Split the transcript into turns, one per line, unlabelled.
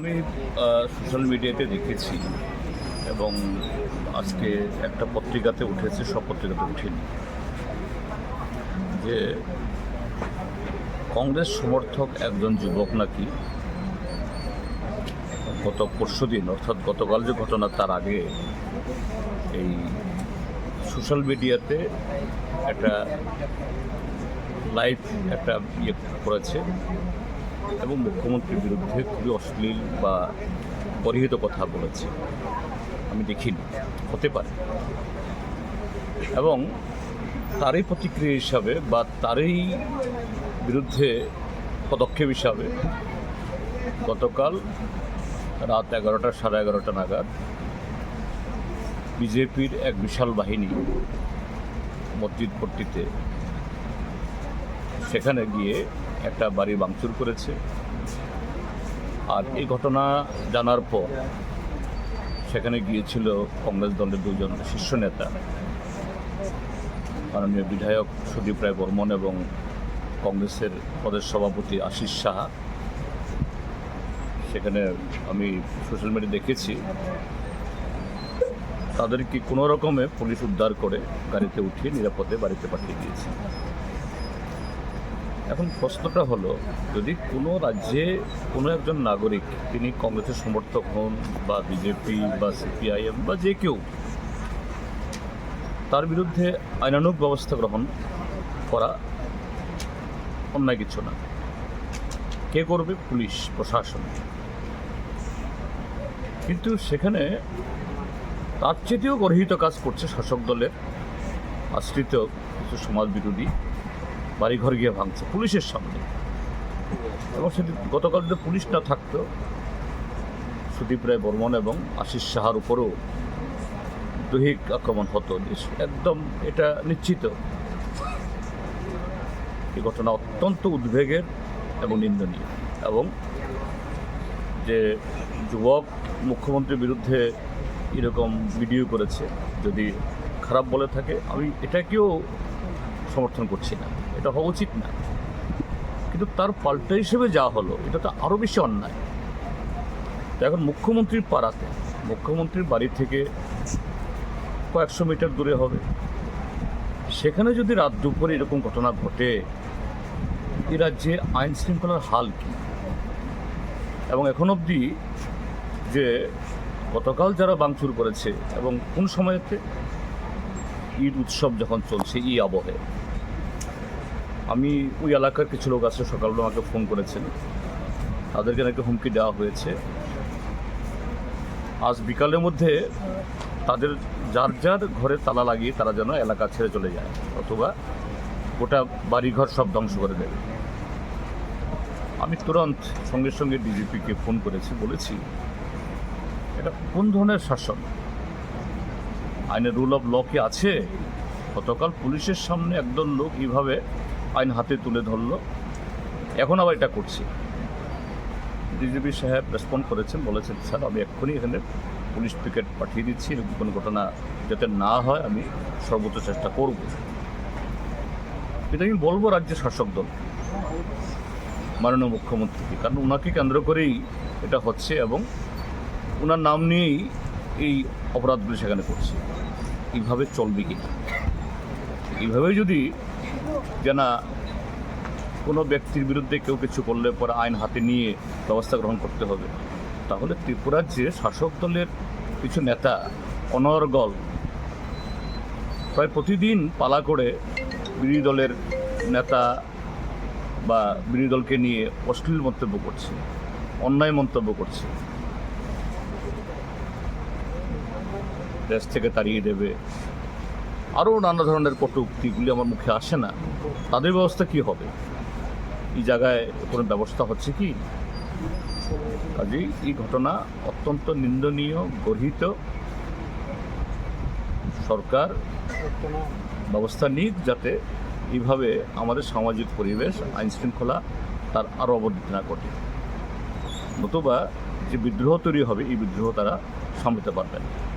আমি সোশ্যাল মিডিয়াতে দেখেছি এবং আজকে একটা পত্রিকাতে উঠেছে, সব পত্রিকাতে উঠেনি। যে কংগ্রেস সমর্থক একজন যুবক নাকি গত পরশু দিন, অর্থাৎ গতকাল যে ঘটনা, তার আগে এই সোশ্যাল মিডিয়াতে একটা লাইভ একটা ইয়ে করেছে। এবং মুখ্যমন্ত্রীর বিরুদ্ধে খুবই অশ্লীল বা পরিহিত কথা বলেছে। আমি দেখিনি, হতে পারে। এবং তারই প্রতিক্রিয়া হিসাবে বা তারই বিরুদ্ধে পদক্ষেপ হিসাবে গতকাল রাত এগারোটা, সাড়ে এগারোটা নাগাদ বিজেপির এক বিশাল বাহিনী মসজিদ পট্টিতে সেখানে গিয়ে একটা বাড়ি ভাঙচুর করেছে। আর এই ঘটনা জানার পর সেখানে গিয়েছিল কংগ্রেস দলের দুজন শীর্ষ নেতা। মাননীয় বিধায়ক সুদীপ রায় বর্মন এবং কংগ্রেসের প্রদেশ সভাপতি আশিস সাহা। সেখানে আমি সোশ্যাল মিডিয়া দেখেছি, তাদেরকে কোনো রকমে পুলিশ উদ্ধার করে গাড়িতে উঠিয়ে নিরাপদে বাড়িতে পাঠিয়ে দিয়েছে। এখন প্রশ্নটা হলো, যদি কোনো রাজ্যে কোনো একজন নাগরিক, তিনি কংগ্রেসের সমর্থক হন বা বিজেপি বা সিপিআইএম বা যে কেউ, তার বিরুদ্ধে আইনানুগ ব্যবস্থা গ্রহণ করা অন্যায় কিছু না। কে করবে? পুলিশ, প্রশাসন। কিন্তু সেখানে তার চেয়েও গর্হিত কাজ করছে শাসক দলের, আশ্রিত কিছু সমাজ বিরোধী বাড়িঘর গিয়ে ভাঙছে, পুলিশের সামনে। এবং সেটি গতকাল যদি পুলিশ না থাকতো, সুদীপ রায় বর্মন এবং আশিস সাহার উপরেও দৈহিক আক্রমণ হতো। একদম এটা নিশ্চিত। এই ঘটনা অত্যন্ত উদ্বেগের এবং নিন্দনীয়। এবং যে যুবক মুখ্যমন্ত্রীর বিরুদ্ধে এরকম ভিডিও করেছে, যদি খারাপ বলে থাকে, আমি এটাকেও সমর্থন করছি না। এটা হওয়া উচিত না। কিন্তু তার পাল্টা হিসেবে যা হলো, এটা তো আরও বেশি অন্যায়। তো এখন মুখ্যমন্ত্রীর পাড়াতে, মুখ্যমন্ত্রীর বাড়ি থেকে কয়েকশো মিটার দূরে হবে। সেখানে যদি রাত দুপুরে এরকম ঘটনা ঘটে, এ রাজ্যে আইন শৃঙ্খলার হাল কী? এবং এখন অবধি যে গতকাল যারা বাংচুর করেছে, এবং কোন সময়তে? ঈদ উৎসব যখন চলছে, এই আবহে। আমি ওই এলাকার কিছু লোক আছে, সকালবেলা আমাকে ফোন করেছেন। তাদেরকে নাকি হুমকি দেওয়া হয়েছে। আজ বিকালের মধ্যে তাদের যার যার ঘরে তালা লাগিয়ে তারা যেন এলাকা ছেড়ে চলে যায়, অথবা গোটা বাড়িঘর সব ধ্বংস করে দেবে। আমি তুরন্ত সঙ্গে সঙ্গে ডিজিপিকে ফোন করেছি, বলেছি, এটা কোন ধরনের শাসন? আইনের রুল অফ ল কি আছে? গতকাল পুলিশের সামনে একদল লোক এইভাবে আইন হাতে তুলে ধরলো। এখন আবার এটা করছি। ডিজিপি সাহেব রেসপন্ড করেছেন, বলেছেন, স্যার, আমি এক্ষুনি এখানে পুলিশ পিকেট পাঠিয়ে দিচ্ছি। এরকম কোনো ঘটনা যাতে না হয়, আমি সর্বোচ্চ চেষ্টা করব। এটা আমি বলব রাজ্যের শাসক দল, মাননীয় মুখ্যমন্ত্রীকে, কারণ ওনাকে কেন্দ্র করেই এটা হচ্ছে এবং ওনার নাম নিয়েই এই অপরাধগুলো সেখানে করছে। এইভাবে চলবে কি এইভাবে যদি জানা কোনো ব্যক্তির বিরুদ্ধে কেউ কিছু করলে পরে আইন হাতে নিয়ে ব্যবস্থা গ্রহণ করতে হবে। তাহলে ত্রিপুরার যে শাসক দলের কিছু নেতা অনর্গল প্রায় প্রতিদিন পালা করে বিরোধী দলের নেতা বা বিরোধী দলকে নিয়ে অশ্লীল মন্তব্য করছে, অন্যায় মন্তব্য করছে। দেশ থেকে তাড়িয়ে দেবে আরও নানা ধরনের কটুক্তিগুলি আমার মুখে আসে না। তাদের ব্যবস্থা কি হবে? এই জায়গায় কোনো ব্যবস্থা হচ্ছে কি? কাজেই এই ঘটনা অত্যন্ত নিন্দনীয়, গর্হিত। সরকার ব্যবস্থা নিক যাতে এইভাবে আমাদের সামাজিক পরিবেশ আইন শৃঙ্খলা তার আরও অবনতি না ঘটে। নতুবা যে বিদ্রোহ তৈরি হবে, এই বিদ্রোহ তারা সামলাতে পারবে না।